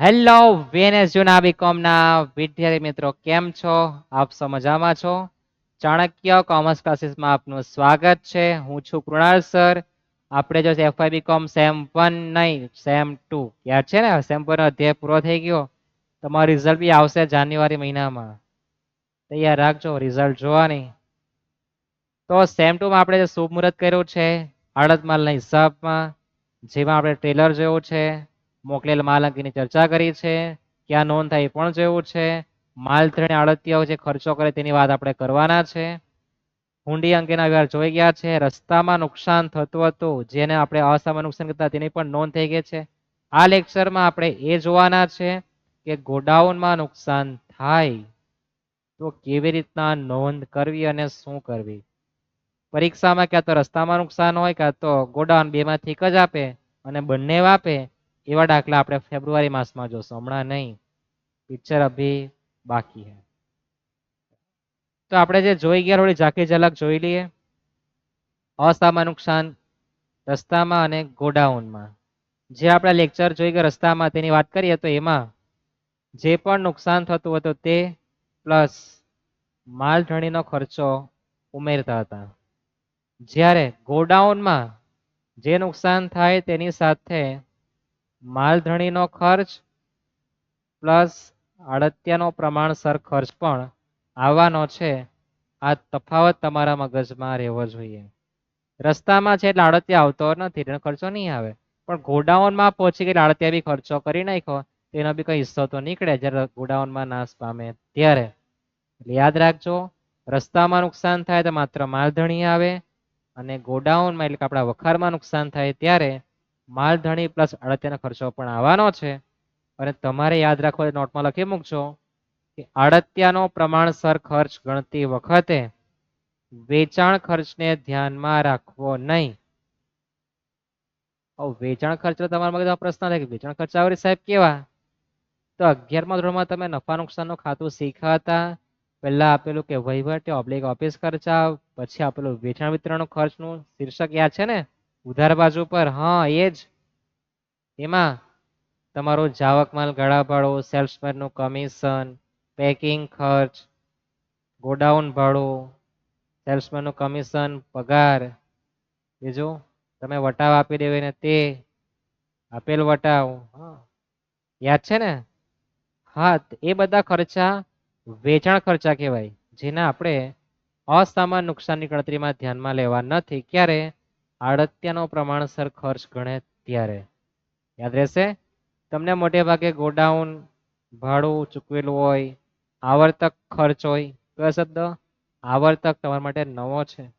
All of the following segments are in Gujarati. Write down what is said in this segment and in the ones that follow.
હેલો વીએનએસ જુના બીકોમના વિદ્યાર્થી મિત્રો, કેમ છો? આપ સૌ મજામાં છો? ચાણક્ય કોમર્સ ક્લાસીસમાં આપનું સ્વાગત છે. હું છું કૃણાલ સર. આપણે જો એફઆઈ બીકોમ સેમ વન નહીં સેમ ટુ યાદ છે ને? સેમ વન અધ્યાય પૂરો થઈ ગયો. તમારું રિઝલ્ટ બી આવશે જાન્યુઆરી મહિનામાં. તૈયાર રાખજો રિઝલ્ટ જોવાની. તો સેમ ટુમાં આપણે જે શુભ મુહૂર્ત કર્યું છે, આડત માલના હિસાબમાં, જેમાં આપણે ટ્રેલર જોયું છે મોકલેલ માલ અંગેની ચર્ચા કરી છે. ક્યાં નોંધ થાય એ પણ જોયું છે. માલ ત્રણે આડતિયાઓ જે ખર્ચો કરે તેની વાત આપણે કરવાના છે. હુંડી અંગેના વ્યવહાર જોઈ ગયા છે. રસ્તામાં નુકસાન થતું હતું, જેને આપણે અસામાન્ય નુકસાન કરતા તેની પણ નોંધ થઈ ગઈ છે. આ લેક્ચરમાં આપણે એ જોવાના છે કે ગોડાઉનમાં નુકસાન થાય તો કેવી રીતના નોંધ કરવી અને શું કરવી? પરીક્ષામાં ક્યાં તો રસ્તામાં નુકસાન હોય કાં તો ગોડાઉન બેમાંથી એક જ આપે અને બંને આપે એવા દાખલા આપણે ફેબ્રુઆરી માસમાં જોશું. હમણાં નહીં. પિક્ચર અભી બાકી હે. તો આપણે જે જોઈ ગયા, થોડી ઝાંકી ઝલક જોઈ લઈએ. અસામાન નુકસાન રસ્તામાં અને ગોડાઉનમાં. જે આપણે લેક્ચર જોઈ ગયા, રસ્તામાં તેની વાત કરીએ, તો એમાં જે પણ નુકસાન થતું હતું તે પ્લસ માલધણીનો ખર્ચો ઉમેરતા હતા. જ્યારે ગોડાઉનમાં જે નુકસાન થાય તેની સાથે માલધણીનો ખર્ચ પ્લસ આડત્યાનો પ્રમાણસર ખર્ચ પણ આવવાનો છે. આ તફાવત તમારા મગજમાં રહેવો જોઈએ. રસ્તામાં છે એટલે આડત્યા આવતો નથી એનો ખર્ચો નહીં આવે. પણ ગોડાઉનમાં પહોંચી ગયેલા આડત્યા બી ખર્ચો કરી નાખ્યો, તેનો બી કઈ હિસ્સો તો નીકળે જ્યારે ગોડાઉનમાં નાશ પામે ત્યારે. એટલે યાદ રાખજો, રસ્તામાં નુકસાન થાય તો માત્ર માલધણી આવે અને ગોડાઉનમાં એટલે કે આપણા વખારમાં નુકસાન થાય ત્યારે માલધણી પ્લસ અડત્યાનો ખર્ચો પણ આવવાનો છે. અને તમારે યાદ રાખો નોટમાં લખી મૂકજો કે આડત્યાનો પ્રમાણસર ખર્ચ ગણતી વખતે વેચાણ ખર્ચને ધ્યાનમાં રાખવો નહીં. વેચાણ ખર્ચ તમારા મગજમાં પ્રશ્ન થાય કે વેચાણ ખર્ચ આવે સાહેબ કેવા? તો અગિયારમા ધોરણમાં તમે નફા નુકસાનનું ખાતું શીખ્યા હતા પહેલા આપેલું કે વહીવટી ઓબ્લિક ઓફિસ ખર્ચા પછી આપેલું વેચાણ વિતરણ ખર્ચનું શીર્ષક યાદ છે ને? ઉધાર બાજુ પર, હા એ જ એમાં તમારો જાવક માલ ગળા ભાડો સેલ્સમેનનું કમિશન પેકિંગ ખર્ચ, ગોડાઉન ભાડું સેલ્સમેનનું કમિશન પગાર. બીજું તમે વટાવ આપી દેવે ને તે આપેલ વટાવ યાદ છે ને? હા એ બધા ખર્ચા વેચાણ ખર્ચા કહેવાય, જેના આપણે અસામાન નુકસાનની ગણતરીમાં ધ્યાનમાં લેવા નથી. ક્યારે? આડત્યાનો પ્રમાણસર ખર્ચ ગણે ત્યારે. યાદ રહેશે? તમને મોટે ભાગે ગોડાઉન, ભાડું ચૂકવેલું હોય, આવર્તક ખર્ચ હોય, કયો શબ્દ? આવર્તક તમારા માટે નવો છે.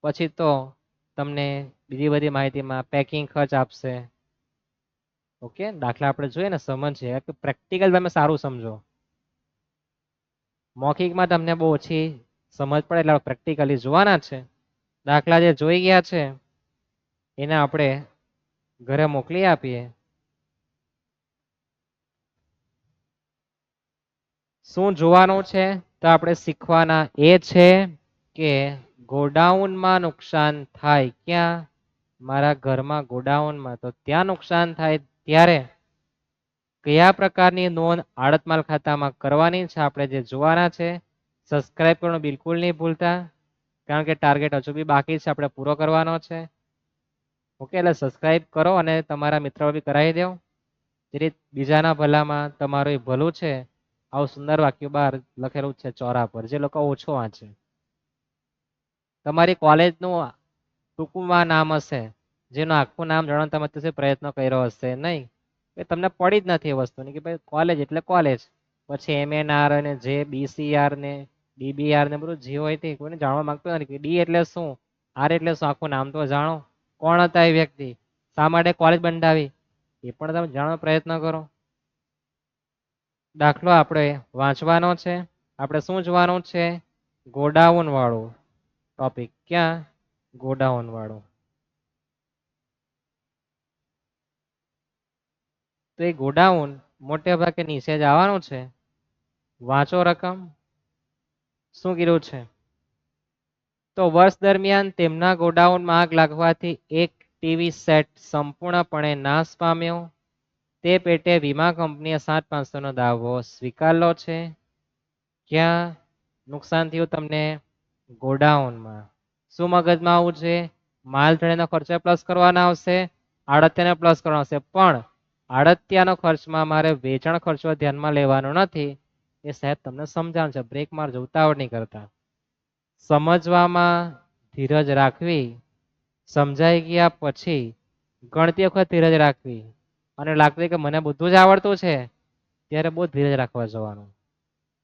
પછી તો તમને બીજી બધી માહિતીમાં પેકિંગ ખર્ચ આપશે. ઓકે, દાખલા આપણે જોઈએ ને, સમજીએ. કે પ્રેક્ટિકલ તમે સારું સમજો. મૌખિકમાં તમને બહુ ઓછી સમજ પડે, એટલે પ્રેક્ટિકલી જોવાના છે. દાખલા જે જોઈ ગયા છે, એને આપણે ઘરે મોકલી આપીએ. શું જોવાનું છે? તો આપણે શીખવાના એ છે કે ગોડાઉનમાં નુકસાન થાય ક્યાં? મારા ઘરમાં ગોડાઉનમાં. તો ત્યાં નુકસાન થાય ત્યારે કયા પ્રકારની નોંધ આડતમાલ ખાતામાં કરવાની છે? આપણે જે જોવાના છે સબસ્ક્રાઇબ કરવાનું બિલકુલ નહીં ભૂલતા. કારણ કે ટાર્ગેટ હજુ બી બાકી છે, આપણે પૂરો કરવાનો છે. ઓકે એટલે સબસ્ક્રાઇબ કરો અને તમારા મિત્રો બી કરાવી દો જેથી બીજાના ભલામાં તમારું ભલું છે, આવું સુંદર વાક્ય બહાર લખેલું છે ચોરા પર, જે લોકો ઓછો વાંચે. તમારી કોલેજનું ટૂંકમાં નામ હશે, જેનું આખું નામ જાણવા તમે તે પ્રયત્ન કર્યો હશે નહીં. એ તમને પડી જ નથી એ વસ્તુની કે ભાઈ કોલેજ એટલે કોલેજ. પછી એમ એન આર અને જે બીસીઆર ને ડીબીઆર ને બધું જે હોય તે કોઈને જાણવા માંગતો નથી. કે ડી એટલે શું? આર એટલે શું? આખું નામ તો જાણો. કોણ હતા એ વ્યક્તિ? શા માટે કોલેજ બંધાવી? એ પણ તમે જાણવાનો પ્રયત્ન કરો. દાખલો આપણે વાંચવાનો છે. આપણે શું જોવાનું છે? ગોડાઉન વાળું ટોપિક ક્યાં? ગોડાઉન વાળું તો એ ગોડાઉન મોટે ભાગે નીચે જ આવવાનું છે. વાંચો રકમ. શું કીધું છે? તો વર્ષ દરમિયાન તેમના ગોડાઉનમાં આગ લાગવાથી એક ટીવી સેટ સંપૂર્ણપણે નાશ પામ્યો. તે પેટે વીમા કંપનીએ સાત પાંચસોનો દાવો સ્વીકારલો છે. ક્યાં નુકસાન થયું તમને ગોડાઉનમાં? શું મગજમાં આવું છે? માલ ધણીનો ખર્ચો પ્લસ કરવાના આવશે આડત્યાને પ્લસ કરવાનો આવશે. પણ આડત્યાનો ખર્ચમાં મારે વેચાણ ખર્ચો ધ્યાનમાં લેવાનો નથી. એ સાહેબ તમને સમજાવશે બ્રેક મારજો, ઉતાવળ નહીં કરતા. સમજવામાં ધીરજ રાખવી, સમજાઈ ગયા પછી ગણતી વખત ધીરજ રાખવી. અને લાગતું કે મને બધું જ આવડતું છે, ત્યારે બહુ ધીરજ રાખવા જવાનું.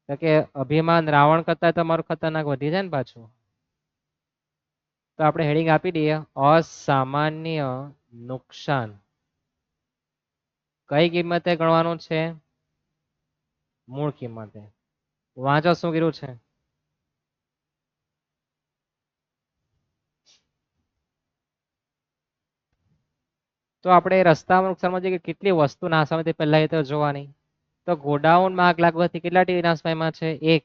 કારણ કે અભિમાન રાવણ કરતા તમારું ખતરનાક વધી જાય ને પાછું? તો આપણે હેડિંગ આપી દઈએ. અસામાન્ય નુકસાન. કઈ કિંમતે ગણવાનું છે? મૂળ કિંમતે. વાંચો શું કર્યું છે? તો આપણે રસ્તામાં નુકસાનમાં કે કેટલી વસ્તુ નાશ પામે તે પહેલા એ તો જોવાની. તો ગોડાઉનમાં આગ લાગવાથી કેટલા ટીવી નાશ પામ્યા છે? એક.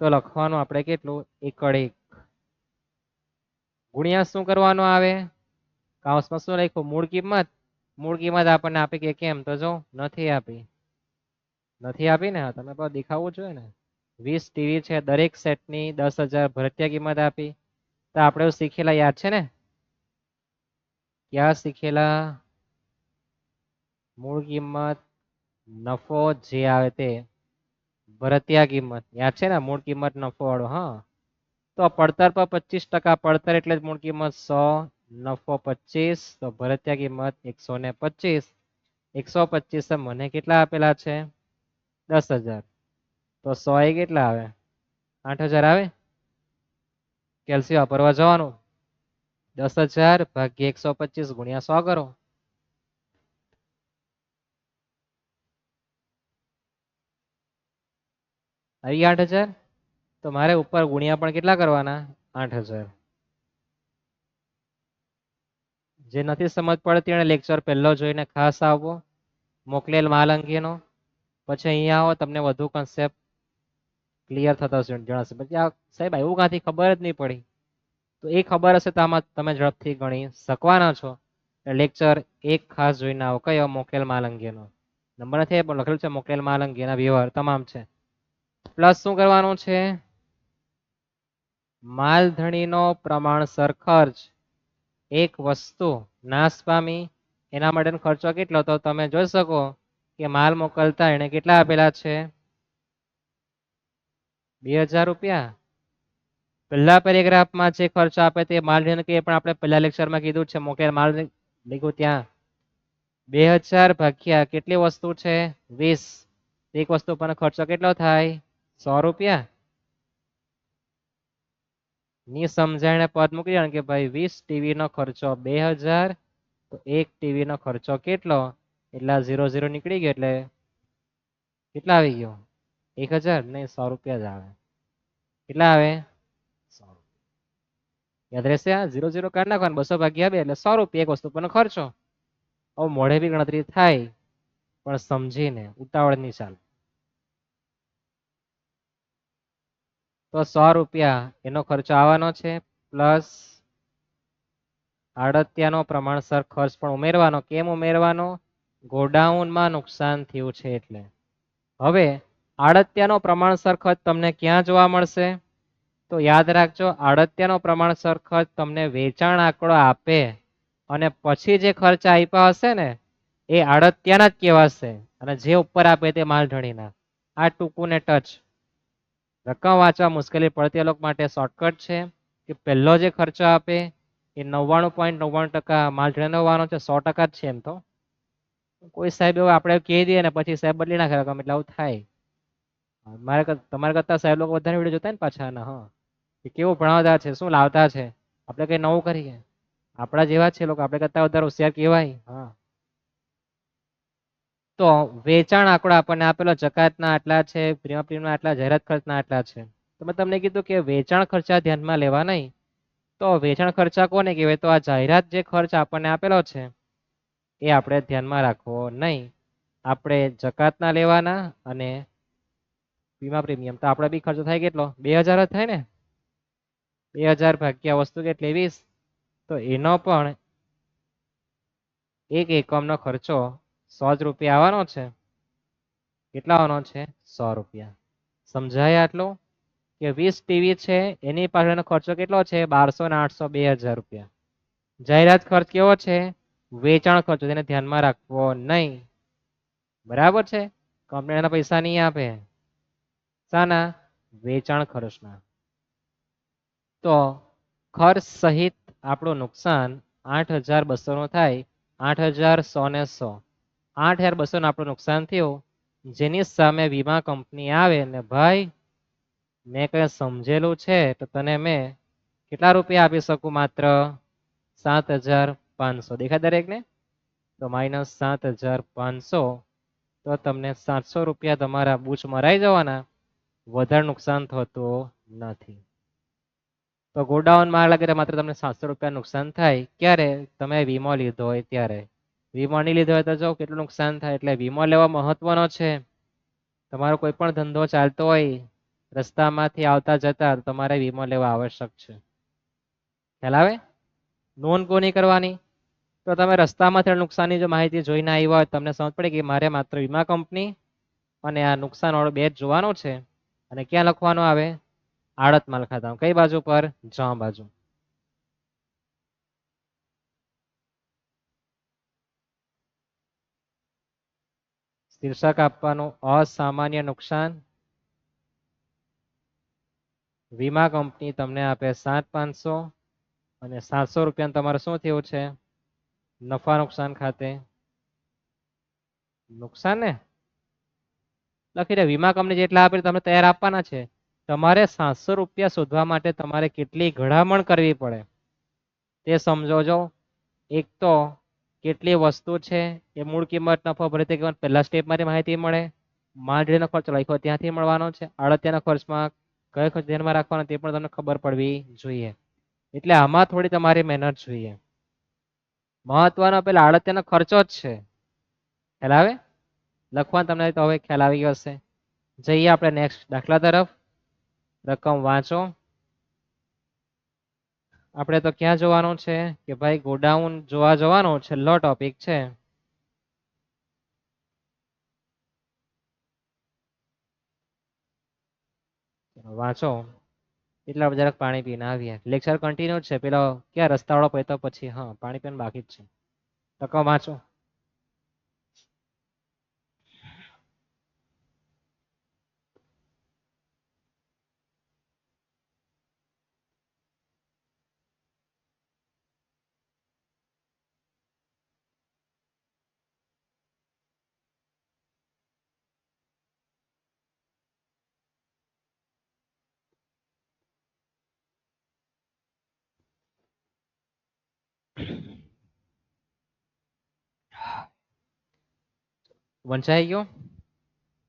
તો લખવાનું આપણે કેટલું? એકડ એક. ગુણ્યા શું કરવાનું આવે? કાઉસમાં શું લખ્યું? મૂળ કિંમત. મૂળ કિંમત આપણને આપી કે કેમ? તો જો, નથી આપી. નથી આપી ને તમે પણ દેખાવું જોઈએ ને વીસ ટીવી છે, દરેક સેટની દસ હજાર ભરતીય કિંમત આપી. તો આપણે શીખેલા, યાદ છે ને? ક્યાં શીખેલા? મૂળ કિંમત, નફો જે આવે તે. ભરતિયા કિંમત. યાદ છે ને? મૂળ કિંમત, નફો વાળો, હા. તો પડતર પર પચીસ ટકા, પડતર એટલે જ મૂળ કિંમત સો, નફો પચીસ, તો ભરતિયા કિંમત એકસો ને પચીસ. એકસો પચીસ મને કેટલા આપેલા છે? દસ હજાર. તો સો એ કેટલા આવે? આઠ હજાર આવે? કેલ્સી વાપરવા જવાનું. દસ હજાર ભાગ્ય એકસો પચીસ ગુણ્યા સો કરો. આવી આઠ હજાર? તો મારે ઉપર ગુણ્યા પણ કેટલા કરવાના? આઠ હજાર. જે નથી સમજ પડતી એને લેક્ચર પહેલો જોઈને ખાસ આવવો. મોકલેલ માલ અંગેનો પછી અહીંયા આવો, તમને વધુ કન્સેપ્ટ ક્લિયર થતા જણાશે. પછી આ સાહેબ એવું કાંથી ખબર જ નહીં પડી. તો એ ખબર હશે તો આમાં તમે ઝડપથી ગણી શકવાના છો. લેક્ચર એક ખાસ જોઈને આવો. કયો? મોકેલ માલ અંગેનો નંબર નથી પણ લખેલું છે મોકેલ માલ અંગેના વ્યવહાર. તમામ છે. પ્લસ શું કરવાનું છે? માલધણીનો પ્રમાણસર ખર્ચ. એક વસ્તુ નાશ પામી એના માટેનો ખર્ચો કેટલો? તો તમે જોઈ શકો. કે માલ મોકલતા એને કેટલા આપેલા છે? બે હજાર રૂપિયા? પહેલા પેરેગ્રાફમાં જે ખર્ચ આપે તે માલ કે પણ આપણે પહેલા લેક્ચરમાં કીધું છે મોકેલ માલ લીધું ત્યાં. બે હજાર ભાગ્યા કેટલી વસ્તુ છે? વીસ. એક વસ્તુ પર ખર્ચો કેટલો થાય? સો રૂપિયા. ની સમજાઈને પદ મૂકી દેવાનું કે ભાઈ વીસ ટીવી નો ખર્ચો બે હજાર, તો એક ટીવી નો ખર્ચો કેટલો? એટલા ઝીરો ઝીરો નીકળી ગયો એટલે કેટલા આવી ગયો? એક હજાર નહીં સો રૂપિયા જ આવે. કેટલા આવે? યાદ રહેશે આ ઝીરો ઝીરો કાઢ નાખવાનું, બસો ભાગ્યા બે એટલે સો રૂપિયા એક વસ્તુ પરનો ખર્ચો. હવે મોઢે બી ગણતરી થાય, પણ સમજીને ઉતાવળ નહીં ચાલ. તો સો રૂપિયા એનો ખર્ચો આવવાનો છે, પ્લસ આડત્યાનો પ્રમાણસર ખર્ચ પણ ઉમેરવાનો. કેમ ઉમેરવાનો? ગોડાઉનમાં નુકસાન થયું છે એટલે. હવે આડત્યાનો પ્રમાણસર સરખત તમને ક્યાં જોવા મળશે? તો યાદ રાખજો, આડત્યાનો પ્રમાણસર સરખત તમને વેચાણ આંકડો આપે અને પછી જે ખર્ચ આપ્યા હશે ને, એ આડત્યાના જ કહેવાશે. અને જે ઉપર આપે તે માલધણીના આ ટૂંકું ને ટચ. રકમ વાંચવા મુશ્કેલી પડતી લોકો માટે શોર્ટકટ છે કે પહેલો જે ખર્ચો આપે એ નવ્વાણું પોઈન્ટ નવ્વાણું ટકા માલધણીનો હોવાનો છે સો ટકા જ છે એમ તો. કોઈ સાહેબ એવું આપણે કહી દઈએ ને પછી સાહેબ બદલી નાખે રકમ એટલે આવું થાય. મારે તમારા કરતા સાહેબ લોકો વધારે વીડિયો જોતા ને પાછા ના હા. કે કેવું ભણાવતા છે, શું લાવતા છે, આપણે કઈ નવું કરીએ. આપણા જેવા છે લોકો, આપણે કરતા વધારે હોશિયાર કહેવાય, હા. તો વેચાણ આંકડો આપણને આપેલો જકાતના આટલા છે પ્રીમિયમના આટલા, જાહેરાત ખર્ચના આટલા છે. તો મેં તમને કીધું કે વેચાણ ખર્ચા ધ્યાનમાં લેવા નહીં. તો વેચાણ ખર્ચા કોને કહેવાય? તો આ જાહેરાત જે ખર્ચ આપણને આપેલો છે એ આપણે ધ્યાનમાં રાખવો નહીં. આપણે જકાતના લેવાના અને વીમા પ્રીમિયમ. તો આપણે બી ખર્ચો થાય કેટલો? બે હજાર જ થાય ને? બે હજાર ભાગ્યા વસ્તુ કેટલી? વીસ. તો એનો પણ એક એકમનો ખર્ચો સો જ રૂપિયા આવવાનો છે. કેટલા આવવાનો છે? સો રૂપિયા. સમજાય આટલું? કે વીસ ટીવી છે, એની પાછળનો ખર્ચો કેટલો છે? બારસો ને આઠસો બે હજાર રૂપિયા. જાહેરાત ખર્ચ કેવો છે? વેચાણ ખર્ચો તેને ધ્યાનમાં રાખવો નહીં. બરાબર છે? કંપની એના પૈસા નહીં આપે. શાના? વેચાણ ખર્ચના. તો ખર્ચ સહિત આપણું નુકસાન આઠ હજાર બસોનું થાય. આઠ હજાર સો ને સો. આઠ હજાર બસોનું આપણું નુકસાન થયું. જેની સામે વીમા કંપની આવે ને, ભાઈ, મેં કંઈ સમજેલું છે, તો તને મેં કેટલા રૂપિયા આપી શકું માત્ર? સાત હજાર પાંચસો દેખાય દરેકને? તો માઇનસ સાત હજાર પાંચસો. તો તમને સાતસો રૂપિયા તમારા બૂચ મરાઈ જવાના. વધારે નુકસાન થતું નથી. તો ગોડાઉનમાં લાગે માત્ર તમને સાતસો રૂપિયા નુકસાન થાય. ક્યારે? તમે વીમો લીધો હોય ત્યારે. વીમો નહીં લીધો હોય તો જો કેટલું નુકસાન થાય? એટલે વીમો લેવા મહત્વનો છે. તમારો કોઈ પણ ધંધો ચાલતો હોય, રસ્તામાંથી આવતા જતા તમારે વીમો લેવા આવશ્યક છે. ખ્યાલ આવે? નોંધ કોની કરવાની. તો તમે રસ્તામાં થયેલ નુકસાનની જો માહિતી જોઈને આવ્યા હોય તમને સમજ પડે કે મારે માત્ર વીમા કંપની અને આ નુકસાનવાળો બેચ જોવાનો છે અને ક્યાં લખવાનો આવે? આડત માલ ખાતા કઈ બાજુ પર? જ બાજુ. શીર્ષક આપવાનું, અસામાન્ય નુકસાન. વીમા કંપની તમને આપે સાત પાંચસો અને સાતસો રૂપિયા તમારે શું થયું છે? નફા નુકસાન ખાતે. નુકસાન ને? લખી દે, વીમા કંપની જેટલા આપે તમને તૈયાર આપવાના છે. તમારે સાતસો રૂપિયા શોધવા માટે તમારે કેટલી ઘડામણ કરવી પડે? તે સમજો એક તો કેટલી વસ્તુ છે એ મૂળ કિંમત, નફો ભરે તે કિંમત પહેલા સ્ટેપમાંથી માહિતી મળે. માંડળીનો ખર્ચ લખ્યો ત્યાંથી મળવાનો છે. આડત્યાના ખર્ચમાં કયો ખર્ચ ધ્યાનમાં રાખવાનો તે પણ તમને ખબર પડવી જોઈએ. એટલે આમાં થોડી તમારી મહેનત જોઈએ. મહત્વનો પેલા આડત્યાનો ખર્ચો જ છે. ખ્યાલ આવે? લખવાનું તમને તો હવે ખ્યાલ આવી ગયો હશે. જઈએ આપણે નેક્સ્ટ દાખલા તરફ. રકમ વાંચો. આપણે તો ક્યાં જોવાનું છે કે ભાઈ ગોડાઉન જોવા જવાનો છેલ્લો ટોપિક છે. વાંચો. એટલા જરાક પાણી પીને આવીએ. લેક્ચર કન્ટિન્યુ છે. પેલો ક્યાં રસ્તાવાળો પૈતો પછી, હા, પાણી પીને બાકી જ છે. ટકો વાંચો વંચાઈ ગયો.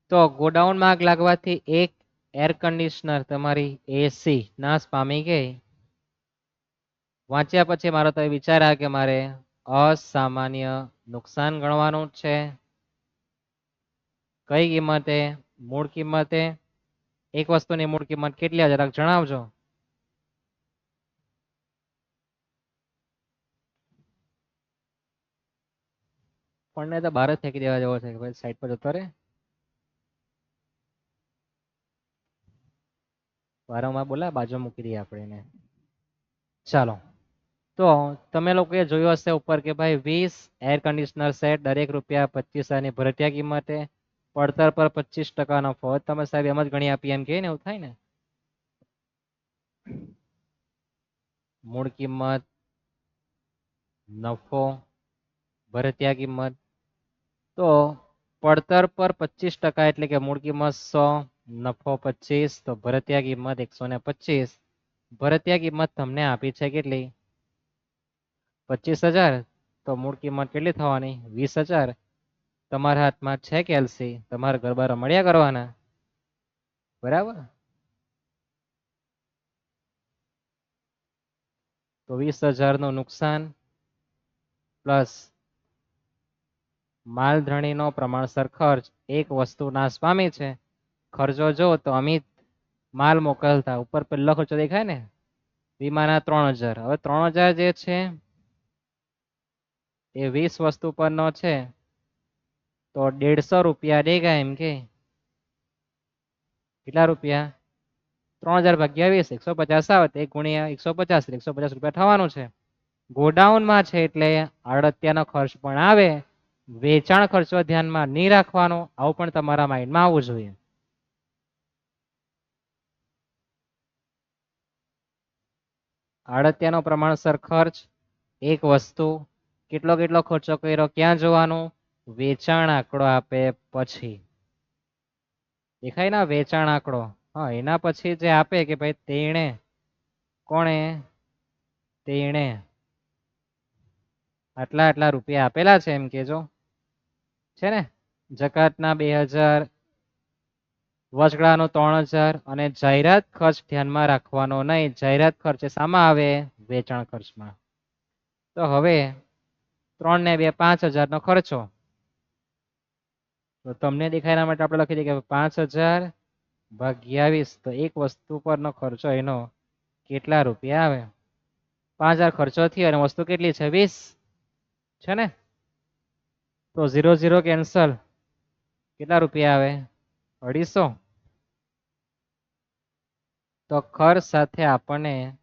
તો ગોડાઉનમાં આગ લાગવાથી એક એર કન્ડિશનર તમારી એસી નાશ પામી ગઈ. વાંચ્યા પછી મારો તો વિચાર આવે કે મારે અસામાન્ય નુકસાન ગણવાનું છે. કઈ કિંમતે, મૂળ કિંમતે, એક વસ્તુની મૂળ કિંમત કેટલી હજાર જણાવજો. આપણને તો બહાર જ ફેંકી દેવા જેવો છે ભાઈ સાઈડ પર જતો રહે. વારંવાર બોલા, બાજુ મૂકી દઈએ આપણે એને. ચાલો. તો તમે લોકોએ જોયું હશે ઉપર કે ભાઈ વીસ એર કન્ડિશનર સેટ દરેક રૂપિયા પચીસ હજારની ભરતિયા કિંમતે, પડતર પર પચીસ ટકા નફો તમે સાહેબ એમ જ ગણી આપી, એમ કે ને એવું થાય ને? મૂળ કિંમત, નફો, ભરતિયા કિંમત તો પડતર પર પચીસ ટકા એટલે કે મૂળ કિંમત સો, નફો પચીસ, તો ભરતિયા કિંમત એકસો ને પચીસ. ભરતિયા કિંમત તમને આપી છે કેટલી? પચીસ હજાર. તો મૂળ કિંમત કેટલી થવાની? વીસ હજાર. તમારા હાથમાં છે કેલ્સી. તમારા ગરબા રમડિયા કરવાના? બરાબર? તો વીસ હજારનું નુકસાન પ્લસ માલધણીનો પ્રમાણસર ખર્ચ એક વસ્તુ સ્વામી છે. ખર્ચો જો તો અમિત માલ મોકલતા. ઉપર પહેલો ખર્ચો દેખાય ને? વીમાના ત્રણ હજાર. હવે ત્રણ હજાર જે છે, એ વીસ વસ્તુ પરનો છે. તો દેડસો રૂપિયા દેગા એમ કે. કેટલા રૂપિયા? ત્રણ હજાર ભાગ્યા વીસ. એકસો પચાસ આવે તો ગુણ્યા એકસો પચાસ. એકસો પચાસ રૂપિયા થવાનું છે. ગોડાઉનમાં છે એટલે આડત્યાનો ખર્ચ પણ આવે. વેચાણ ખર્ચો ધ્યાનમાં નહીં રાખવાનો, આવું પણ તમારા માઇન્ડમાં આવવું જોઈએ. આડત્યાનો પ્રમાણસર ખર્ચ, એક વસ્તુ, કેટલો કેટલો ખર્ચો કર્યો, ક્યાં જોવાનું, વેચાણ આંકડો આપે પછી. દેખાય ના વેચાણ આંકડો? હા, એના પછી જે આપે કે ભાઈ તેણે, કોણે, તેણે. આટલા આટલા રૂપિયા આપેલા છે એમ કેજો છે ને? જકાતના બે હજાર વચગાળાનો ત્રણ હજાર અને જાહેરાત ખર્ચ ધ્યાનમાં રાખવાનો નહીં. જાહેરાત ખર્ચ શામાં આવે? વેચાણ ખર્ચમાં. તો હવે ત્રણ ને બે પાંચ હજારનો ખર્ચો. તો તમને દેખાય એના માટે આપણે લખી દઈએ કે પાંચ હજાર ભાગ્યા વીસ, તો એક વસ્તુ પરનો ખર્ચો એનો કેટલા રૂપિયા આવે? પાંચ હજાર ખર્ચો થયો અને વસ્તુ કેટલી છે? વીસ. છે ને? તો ઝીરો ઝીરો કેન્સલ. કેટલા રૂપિયા આવે? અઢીસો. તો ખર્ચ સાથે આપણને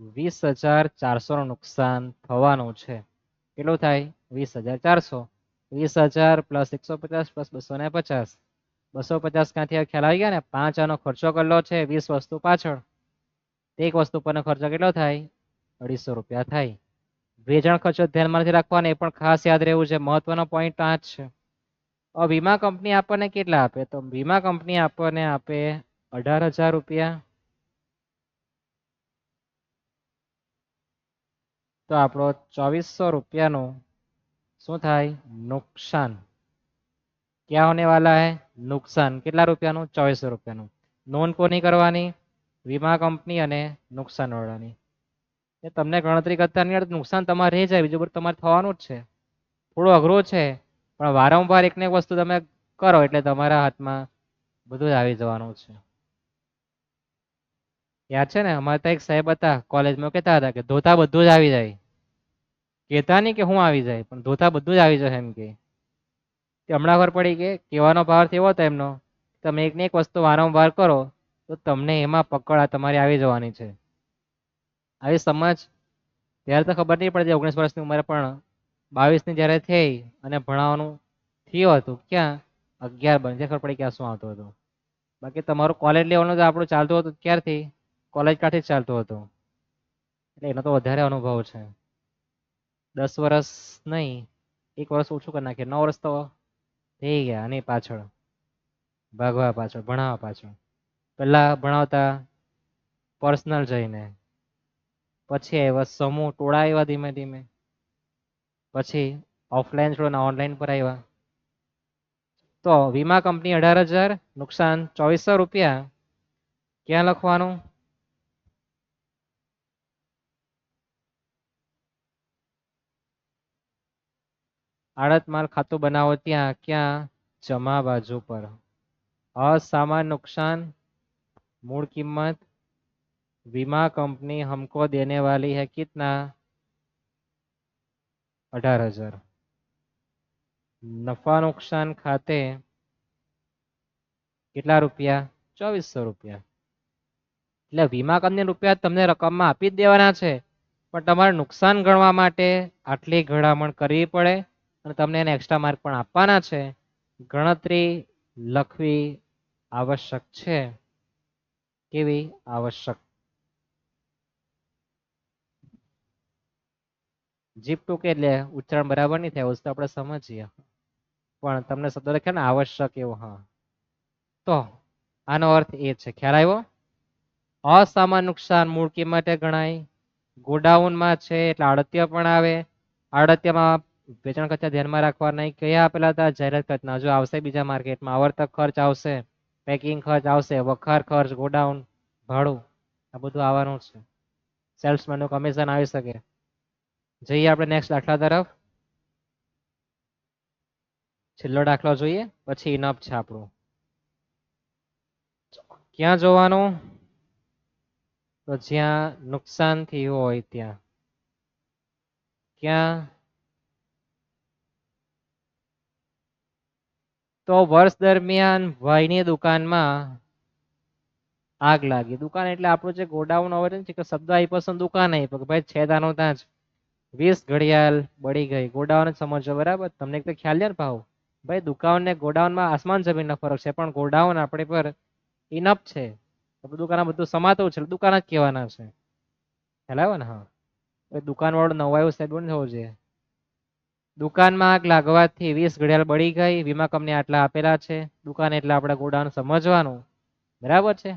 વીસ હજાર ચારસો નું નુકસાન થવાનું છે. કેટલું થાય? વીસ હજાર ચારસો. વીસ હજાર પ્લસ એકસો પચાસ પ્લસ બસો ને પચાસ. બસો પચાસ ક્યાંથી ખ્યાલ આવી ગયા ને? પાંચ આનો ખર્ચો કરેલો છે, વીસ વસ્તુ પાછળ. એક વસ્તુ પરનો ખર્ચો કેટલો થાય? અઢીસો રૂપિયા થાય. વેચાણ ખર્ચો ધ્યાનમાં નથી રાખવાનો એ પણ ખાસ યાદ રહેવું છે. મહત્વનો પોઈન્ટ આ છે. વીમા કંપની આપણને કેટલા આપે? તો વીમા કંપની આપણને આપે અઢાર હજાર રૂપિયા. તો આપણો ચોવીસો રૂપિયાનું શું થાય? નુકસાન. ક્યાં હોને વાલા હે? નુકસાન. કેટલા રૂપિયાનું? ચોવીસો રૂપિયાનું. નોંધ કોની કરવાની? વીમા કંપની અને નુકસાન વાળાની એ તમને ગણતરી કરતા નહીં નુકસાન તમારે રહી જાય, બીજું બધું તમારે થવાનું જ છે. થોડું અઘરું છે, પણ વારંવાર એકને એક વસ્તુ તમે કરો એટલે તમારા હાથમાં બધું જ આવી જવાનું છે. યાદ છે ને, અમારે ત્યાં એક સાહેબ હતા કોલેજમાં, કહેતા હતા કે ધોતા બધું જ આવી જાય. કહેતા નહીં કે હું આવી જાય, પણ ધોતા બધું જ આવી જાય એમ કે. હમણાં ખબર પડી કે કહેવાનો ભાવ એવો હતો એમનો, તમે એકને એક વસ્તુ વારંવાર કરો, તો તમને એમાં પકડ તમારી આવી જવાની છે. આવી સમજ? ત્યારે તો ખબર નહીં પડતી ઓગણીસ વર્ષની ઉંમરે પણ બાવીસની જ્યારે થઈ અને ભણાવવાનું થયું હતું, ક્યાં? અગિયાર બની ખબર પડી ક્યાં શું આવતું હતું. બાકી તમારું કોલેજ લેવલનું તો આપણું ચાલતું હતું ક્યારથી? કોલેજ કાંઠે જ ચાલતું હતું? એટલે એનો તો વધારે અનુભવ છે. દસ વર્ષ નહીં, એક વર્ષ ઓછું કરી નાખીએ. નવ વર્ષ તો થઈ ગયા અને પાછળ. ભાગવા પાછળ, ભણાવવા પાછળ. પહેલાં ભણાવતા પર્સનલ જઈને. પછી આવ્યા સમૂહ ટોળા આવ્યા ધીમે ધીમે. પછી ઓફલાઈન છોડો ઓનલાઈન પર આવ્યા. તો વીમા કંપની અઢાર હજાર, નુકસાન ચોવીસો રૂપિયા. ક્યાં લખવાનું? આડત માલ ખાતું બનાવો ત્યાં, ક્યાં? જમા બાજુ પર. અસામાન્ય નુકસાન, મૂળ કિંમત बीमा कंपनी हमको देने वाली है कितना अठार हजार नफा नुकसान खाते કેટલા રૂપિયા ચોવીસો રૂપિયા એટલે વીમા કંપની રૂપિયા તમને રકમમાં આપી જ દેવાના છે પણ તમારે નુકસાન ગણવા માટે આટલી ઘડામણ કરવી પડે અને તમને એને એક્સ્ટ્રા માર્ક પણ આપવાના છે ગણતરી લખવી આવશ્યક છે કેવી આવશ્યક જીપ ટૂંકે એટલે ઉચ્ચારણ બરાબર નહીં થાય વસ્તુ આપણે સમજીએ. પણ તમને શબ્દ લખ્યા ને, આવશ્યક એવો, હા. તો, આનો અર્થ એ છે, ખ્યાલ આવ્યો? અસામાન નુકસાન મૂળ કિંમતે ગણાય, ગોડાઉનમાં છે એટલે આડત્ય પણ આવે. આડત્યમાં વેચાણ ખર્ચા ધ્યાનમાં રાખવા નહીં. કયા આપેલા હતા? જાહેરાત ખર્ચના જો આવશે બીજા માર્કેટમાં, આવર્તક ખર્ચ આવશે, પેકિંગ ખર્ચ આવશે, વખાર ખર્ચ, ગોડાઉન, ભાડું, આ બધું આવવાનું છે. સેલ્સમેનનું કમિશન આવી શકે. જઈએ આપણે નેક્સ્ટ દાખલા તરફ. છેલ્લો દાખલો જોઈએ, પછી ઇનફ છે આપણું. ક્યાં જોવાનું? તો જ્યાં નુકસાન થયું હોય ત્યાં. ક્યાં? તો વર્ષ દરમિયાન ભાઈની દુકાનમાં આગ લાગી. દુકાન એટલે આપણું જે ગોડાઉન આવે છે કે શબ્દ પસંદ દુકાન આપ્યો કે ભાઈ છે તાનો ત્યાં જ. વીસ ઘડિયાળ બળી ગઈ. ગોડાઉન સમજો બરાબર? તમને તો ખ્યાલ છે ને ભાવ? ભાઈ દુકાન ને ગોડાઉનમાં આસમાન જમીનનો ફરક છે, પણ ગોડાઉન આપણી પર ઇનફ છે. દુકાન બધું સમાતું છે દુકાન જ કહેવાના છે. ખ્યાલ આવે ને, હા. દુકાન વાળું નવાયું સાહેબ ન થવું જોઈએ. દુકાનમાં આગ લાગવાથી વીસ ઘડિયાળ બળી ગઈ, વીમા કંપની આટલા આપેલા છે. દુકાન એટલે આપણે ગોડાઉન સમજવાનું. બરાબર છે?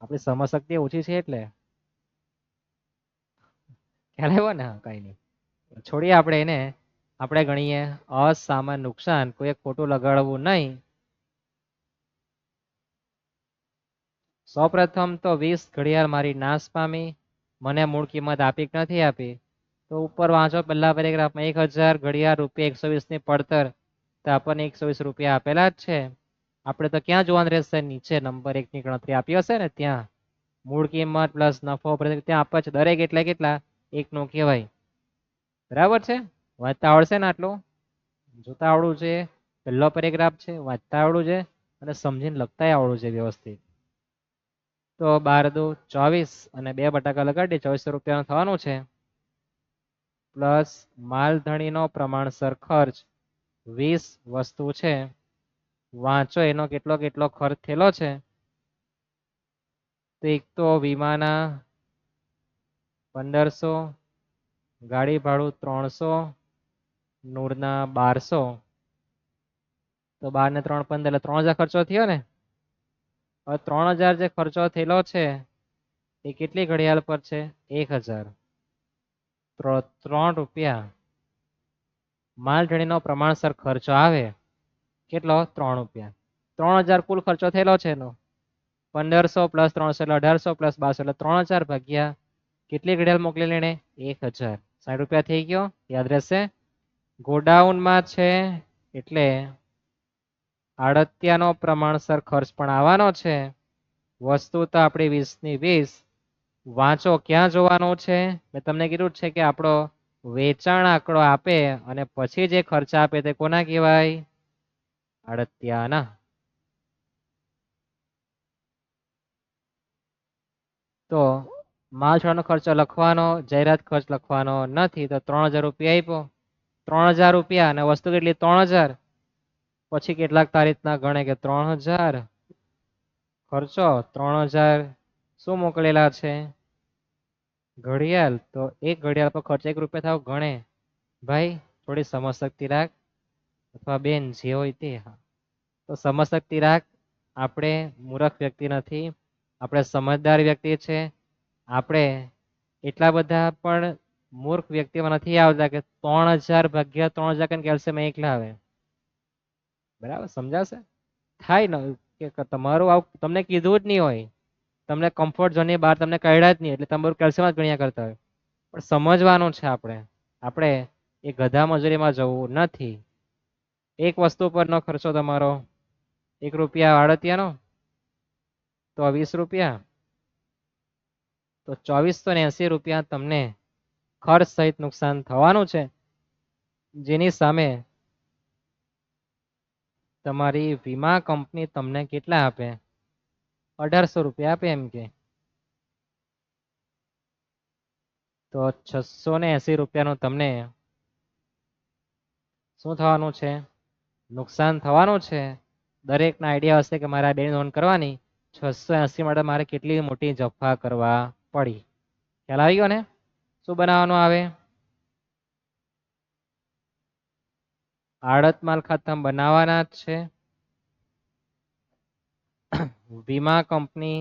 આપણી સમજશક્તિ ઓછી છે એટલે. ખ્યાલ આવ્યો ને? કઈ નહીં. છોડીએ આપણે એને. આપણે ગણીએ. અસામાન નુકસાન. કોઈ ખોટું લગાડવું નહીં. સૌપ્રથમ તો વીસ ઘડિયાળ મારી નાશ પામી. મને મૂળ કિંમત આપી કે નથી આપી? તો ઉપર વાંચો. પહેલા પેરેગ્રાફમાં એક હજાર ઘડિયાળ રૂપિયા એકસો વીસની પડતર. તો આપણને એકસો વીસ રૂપિયા આપેલા જ છે. આપણે તો ક્યાં જોવાનું રહેશે? નીચે નંબર એકની ગણતરી આપી હશે ને? ત્યાં. મૂળ કિંમત પ્લસ નફો. ત્યાં આપે છે. દરેક એટલે કેટલા? એકનું કહેવાય. બરાબર છે? વાંચતા આવડશે ને આટલું? જોતા આવડવું છે. પહેલો પેરેગ્રાફ છે, વાંચતા આવડવું છે અને સમજીને લખતા આવડવું છે વ્યવસ્થિત. તો બાર દો ચોવીસ અને બે બટાકા લગાડી ચોવીસો રૂપિયાનું થવાનું છે. પ્લસ માલધણીનો પ્રમાણસર ખર્ચ વીસ વસ્તુ છે. વાંચો, એનો કેટલો કેટલો ખર્ચ થયેલો છે? તો એક તો વીમાના પંદરસો, ગાડી ભાડું ત્રણસો, નૂરના બારસો. તો બાર ને ત્રણ પંદર, એટલે ત્રણ હજાર ખર્ચો થયો ને? હવે ત્રણ હજાર જે ખર્ચો થયેલો છે, એ કેટલી ઘડિયાળ પર છે? એક હજાર. ત્રણ રૂપિયા. માલઢણીનો પ્રમાણસર ખર્ચો આવે. કેટલો? ત્રણ રૂપિયા. ત્રણ હજાર કુલ ખર્ચો થયેલો છે એનો. પંદરસો પ્લસ ત્રણસો, એટલે અઢારસો પ્લસ બારસો, એટલે ત્રણ હજાર ભાગ્યા કેટલી ઘડિયાળ મોકલેલી એને એક હજાર. સાઠ રૂપિયા થઈ ગયો. યાદ રહેશે. ગોડાઉનમાં છે એટલે આડત્યાનો પ્રમાણસર ખર્ચ પણ આવવાનો છે. વસ્તુ તો આપણી વીસની વીસ. વાંચો ક્યાં જોવાનો છે? મેં તમને કીધું છે કે આપણો વેચાણ આંકડો આપે અને પછી જે ખર્ચ આપે તે કોના કહેવાય? આડત્યાના. તો માલ છોડવાનો ખર્ચો લખવાનો જાહેરાત ખર્ચ લખવાનો નથી, તો ત્રણ હજાર રૂપિયા આપ્યો. ત્રણ હજાર રૂપિયા અને વસ્તુ કેટલી? ત્રણ હજાર. પછી કેટલાક તારીખના ગણે કે ત્રણ હજાર. ખર્ચો, ત્રણ હજાર. શું મોકલેલા છે? ઘડિયાળ. તો એક ઘડિયાળ પર ખર્ચ એક રૂપિયા થાવ ગણે. ભાઈ, થોડી સમજશક્તિ રાખ. અથવા બેન, જે હોય તે તો સમજશક્તિ રાખ. આપણે મૂર્ખ વ્યક્તિ નથી. આપણે સમજદાર વ્યક્તિ છે. આપણે એટલા બધા પણ મૂર્ખ વ્યક્તિમાં નથી આવતા કે ત્રણ હજાર ભાગ્યા ત્રણ હજાર કઈ કેલ્શિયમ એકલા આવે. બરાબર? સમજાશે? થાય ને કે તમારું આવું તમને કીધું જ નહીં હોય. તમને કમ્ફર્ટ ઝોનની બહાર તમને કહેડા જ નહીં, એટલે તમારું કેલ્શિયમ જ ગણ્યા કરતા હોય. પણ સમજવાનું છે આપણે. આપણે એ ગધા મજૂરીમાં જવું નથી. એક વસ્તુ પરનો ખર્ચો તમારો. એક રૂપિયા આડતિયાનો તો વીસ રૂપિયા. તો ચોવીસો એસી રૂપિયા તમને ખર્ચ સહિત નુકસાન થવાનું છે. જેની સામે તમારી વીમા કંપની તમને કેટલા આપે? અઢારસો રૂપિયા આપે એમ કે. તો છસો ને એસી રૂપિયાનું તમને શું થવાનું છે? નુકસાન થવાનું છે? દરેકના આઈડિયા હશે કે મારે આ બે નોંધ કરવાની. છસો એસી માટે મારે કેટલી મોટી જફા કરવા પડી. ખ્યાલ આવી ગયો ને? શું બનાવવાનું આવે? આડત માલ ખાતા બનાવવાના જ છે. વીમા કંપની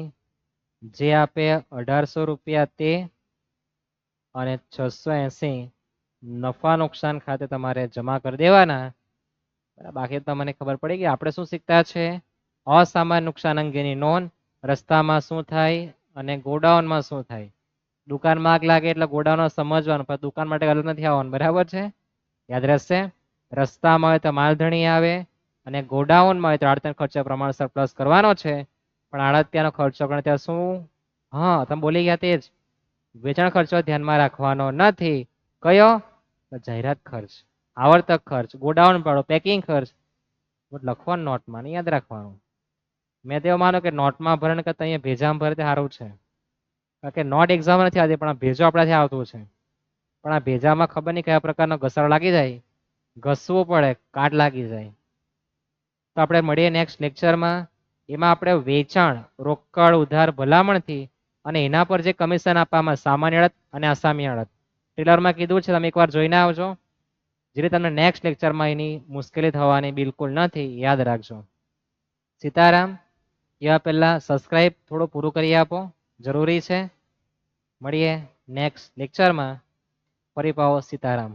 જે આપે અઢારસો રૂપિયા તે અને છસો એસી નફા નુકસાન ખાતે તમારે જમા કરી દેવાના. બાકી તમને ખબર પડી કે આપણે શું શીખતા છે? અસામાન્ય નુકસાન અંગેની નોંધ, રસ્તામાં શું થાય અને ગોડાઉનમાં શું થાય? દુકાનમાં આગ લાગે એટલે ગોડાઉન સમજવાનું, પણ દુકાન માટે અલગ નથી આવવાનું, બરાબર છે? યાદ રહેશે? રસ્તામાં હોય તો માલધણી આવે અને ગોડાઉનમાં હોય તો આડતણ ખર્ચો પ્રમાણસર પ્લસ કરવાનો છે. પણ આડત્યાનો ખર્ચો ગણે ત્યાં શું? હા, તમે બોલી ગયા તે જ. વેચાણ ખર્ચો ધ્યાનમાં રાખવાનો નથી. કયો? જાહેરાત ખર્ચ, આવર્તક ખર્ચ ગોડાઉન પડો પેકિંગ ખર્ચ. લખવાનું, નોટમાં યાદ રાખવાનું. મેં તો માનો કે નોટમાં ભરણ કરતા અહીંયા ભેજામાં ભરે તે સારું છે. કારણ કે નોટ એક્ઝામ નથી આવતી, પણ આ ભેજો આપણાથી આવતું છે. પણ આ ભેજામાં ખબર નહીં કયા પ્રકારનો ઘસારો લાગી જાય. ઘસવું પડે, કાટ લાગી જાય. તો આપણે મળીએ નેક્સ્ટ લેક્ચરમાં એમાં આપણે વેચાણ, રોકડ, ઉધાર, ભલામણથી અને એના પર જે કમિશન આપવામાં સામાન્ય અડત અને અસામાન્ય અડત ટ્રેલરમાં કીધું છે, તમે એકવાર જોઈને આવજો. જેથી તમને નેક્સ્ટ લેક્ચરમાં એની મુશ્કેલી થવાની બિલકુલ નથી, યાદ રાખજો. સીતારામ. એવા પહેલાં સબસ્ક્રાઈબ થોડું પૂરું કરી આપો. જરૂરી છે. મળીએ નેક્સ્ટ લેક્ચરમાં ફરી પાવો સીતારામ.